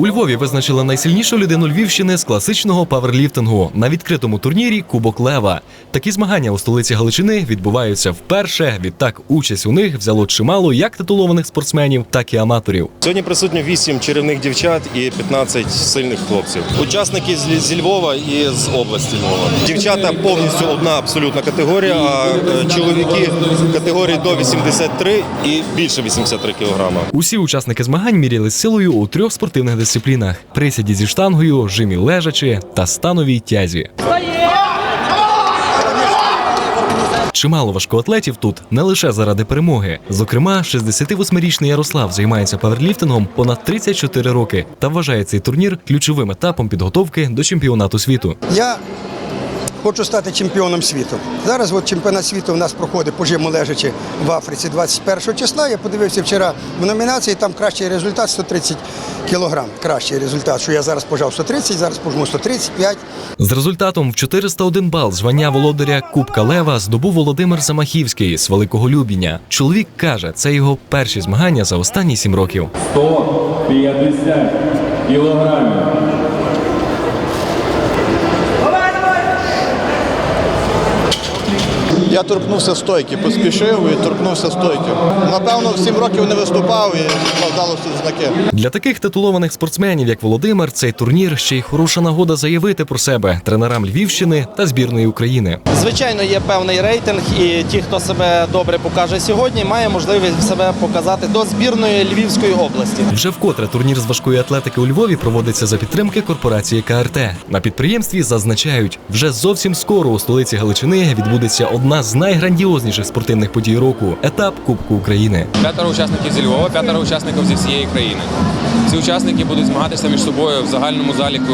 У Львові визначили найсильнішу людину Львівщини з класичного паверліфтингу на відкритому турнірі Кубок Лева. Такі змагання у столиці Галичини відбуваються вперше. Відтак участь у них взяло чимало як титулованих спортсменів, так і аматорів. Сьогодні присутні 8 чарівних дівчат і 15 сильних хлопців. Учасники з- зі Львова і з області Львова. Дівчата повністю одна абсолютна категорія, а е, чоловіки категорії до 83 і більше 83 кілограма. Усі учасники змагань міряли силою у трьох спортивних дисциплінах: присіді зі штангою, жимі лежачи та становій тязі. Чимало важкоатлетів тут не лише заради перемоги. Зокрема, 68-річний Ярослав займається паверліфтингом понад 34 роки та вважає цей турнір ключовим етапом підготовки до чемпіонату світу. Я хочу стати чемпіоном світу. Зараз от чемпіонат світу у нас проходить по жиму лежачи в Африці 21 числа. Я подивився вчора в номінації, там кращий результат 130 кілограм. Кращий результат, що я зараз пожав 130, зараз пожму 135. З результатом в 401 бал звання володаря Кубка Лева здобув Володимир Замахівський з Великого Любіння. Чоловік каже, це його перші змагання за останні сім років. 150 кілограмів. Я торкнувся стойки, поспішив і торкнувся стойки. Напевно, в сім років не виступав і вдалося знаки. Для таких титулованих спортсменів, як Володимир, цей турнір ще й хороша нагода заявити про себе тренерам Львівщини та збірної України. Звичайно, є певний рейтинг, і ті, хто себе добре покаже сьогодні, має можливість себе показати до збірної Львівської області. Вже вкотре турнір з важкої атлетики у Львові проводиться за підтримки корпорації КРТ. На підприємстві зазначають, вже зовсім скоро у столиці Галичини відбудеться одна з найграндіозніших спортивних подій року етап Кубку України. П'ятеро учасників зі Львова, п'ятеро учасників зі всієї країни. Ці учасники будуть змагатися між собою в загальному заліку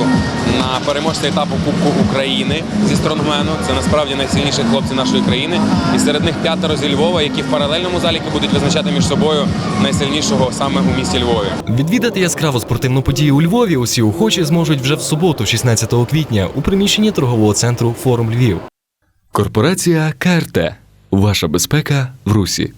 на переможця етапу Кубку України зі стронгмену. Це насправді найсильніші хлопці нашої країни. І серед них п'ятеро зі Львова, які в паралельному заліку будуть визначати між собою найсильнішого саме у місті Львові. Відвідати яскраву спортивну подію у Львові усі охочі зможуть вже в суботу, 16 квітня, у приміщенні торгового центру Форум Львів. Корпорація КРТ. Ваша безпека в Русі.